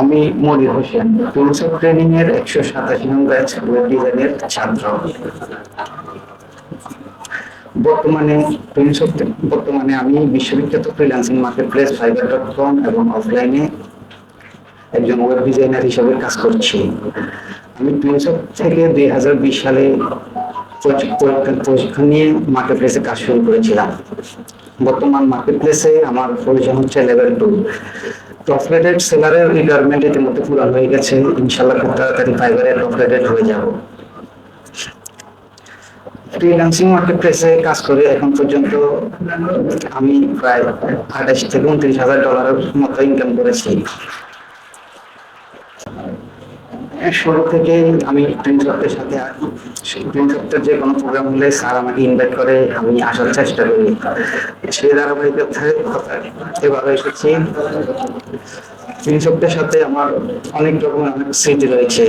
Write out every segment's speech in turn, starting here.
আমি মনির হোসেন টুলসব ট্রেনিং এর একশো সাতাশি নং ব্যাচ ওয়েব ডিজাইনের ছাত্র। বর্তমানে বর্তমানে আমি বিশ্ববিখ্যাত freelancing market place Fiverr dot com এবং অফলাইনে একজন ওয়েব ডিজাইনার হিসেবে কাজ করছি। আমি টুলসব থেকে দুই হাজার বিশ সালে প্রশিক্ষণ নিয়ে মার্কেট প্লেসে কাজ শুরু করেছিলাম। বর্তমান মার্কেট প্লেসে আমার পরিচয় হচ্ছে লেভেল টু টপ রেটেড সেলারের রিকোয়ারমেন্ট ইতিমধ্যে পূরণ হয়ে গেছে। ইনশাল্লাহ খুব তাড়াতাড়ি ফাইবারে টপ রেটেড হয়ে যাব। ফ্রিল্যান্সিং মার্কেট প্লেসে কাজ করে। এখন পর্যন্ত আমি প্রায় আঠাশ থেকে উনত্রিশ হাজার ডলারের মতো ইনকাম করেছি। শুরু থেকে আমি সপ্তাহের সাথে ট্রেন সপ্তাহের যে কোনো প্রোগ্রাম হলে স্যার আমাকে ইনভাইট করে, আমি আসার চেষ্টা করি। সেই ধারাবাহিকতায় এভাবে এসেছি। ট্রেন সপ্তাহের সাথে আমার অনেক রকমের অনেক স্মৃতি রয়েছে।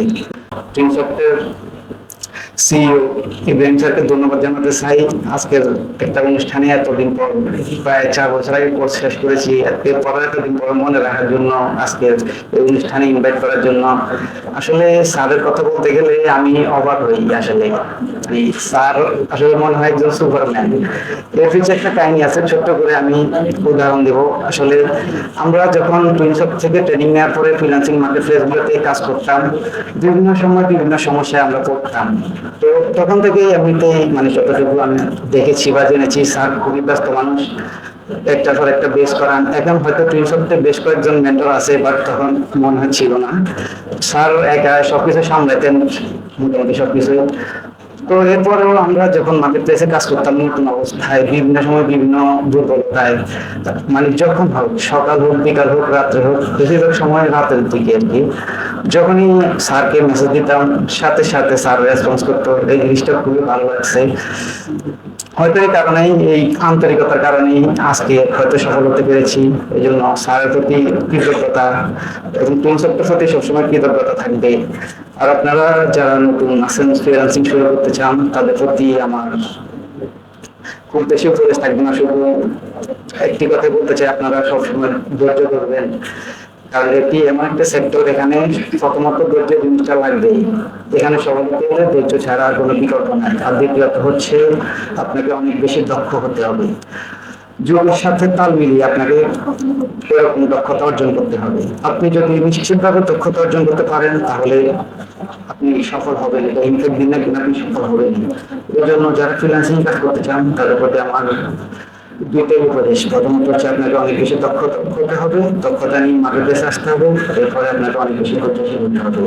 সপ্তাহের ধন্যবাদ জানাতে চাই। আজকের একটা অনুষ্ঠানে এতদিন পর, প্রায় চার বছর আগে কোর্স শেষ করেছি। পরে এতদিন পর মনে রাখার জন্য, আজকের এই অনুষ্ঠানে ইনভাইট করার জন্য। আসলে স্যারের কথা বলতে গেলে আমি অবাক হই আসলে। স্যার, আসলে মনে হয় একজন সুপারম্যান এর পিছনে একটা কাহিনী আছে, ছোট্ট করে আমি উদাহরণ দেব। আসলে আমরা যখন থেকে ট্রেনিং নেওয়ার পরে ফ্রিল্যান্সিং মার্কেট কাজ করতাম, বিভিন্ন সময় বিভিন্ন সমস্যায় আমরা পড়তাম। তো তখন থেকে মানে যতটুকু আমি দেখেছি বা জেনেছি, স্যার খুবই ব্যস্ত মানুষ। একটার পর একটা বেশ করান এখন হয়তো টুইনসপতে বেশ কয়েকজন মেন্টর আছে বাট তখন মনে হয় ছিল না। স্যার একা সবকিছু সামলাতেন, মোটামুটি সবকিছু। তো এরপরেও আমরা যখন মার্কেট প্লেসে কাজ করতাম, নতুন অবস্থায়, বিভিন্ন সময় বিভিন্ন দুর্বলতায় মানে যখন হোক, সকাল হোক, বিকাল হোক, রাত্রে হোক, বেশিরভাগ সময় রাতের দিকে আর কি, যখনই স্যারকে মেসেজ দিতাম, সাথে সাথে স্যার রেসপন্স করতো, এই জিনিসটা খুবই ভালো লাগছে। হয়তো এই কারণেই, এই আন্তরিকতার কারণেই আজকে হয়তো সফল হতে পেরেছি। এই জন্য স্যারের প্রতি কৃতজ্ঞতা এবং প্রিন্সিপালের প্রতি সবসময় কৃতজ্ঞতা থাকবে। আর আপনারা যারা নতুন আছেন ফ্রিল্যান্সিং শুরু করতে চান, তাদের প্রতি আমার খুব বেশি উপদেশ থাকবে না। শুধু একটি কথা বলতে চাই, আপনারা সবসময় ধৈর্য ধরবেন। কারণ এটি এমন একটা সেক্টর এখানে প্রথমত ধৈর্য জিনিসটা লাগবেই। এখানে সবাই গেলে ধৈর্য ছাড়া আর কোনো বিকল্প নাই। আর দ্বিতীয়ত হচ্ছে, আপনাকে অনেক বেশি দক্ষ হতে হবে। যুগের সাথে তাল মিলিয়ে আপনাকে এরকম দক্ষতা অর্জন করতে হবে। আপনি যদি নিশ্চিতভাবে দক্ষতা অর্জন করতে পারেন, তাহলে আপনি সফল হবেন। এটা ইনফেক্ট দিন না আপনি সফল হবেন। এর জন্য যারা ফ্রিল্যান্সিং কাজ করতে চান, তাদের প্রতি আমার দুইটাই উপদেশ। প্রথমত হচ্ছে আপনাকে অনেক বেশি দক্ষতা হতে হবে। দক্ষতা নিয়ে মার্কেট আসতে হবে। এরপরে আপনাকে অনেক বেশি হতে হবে।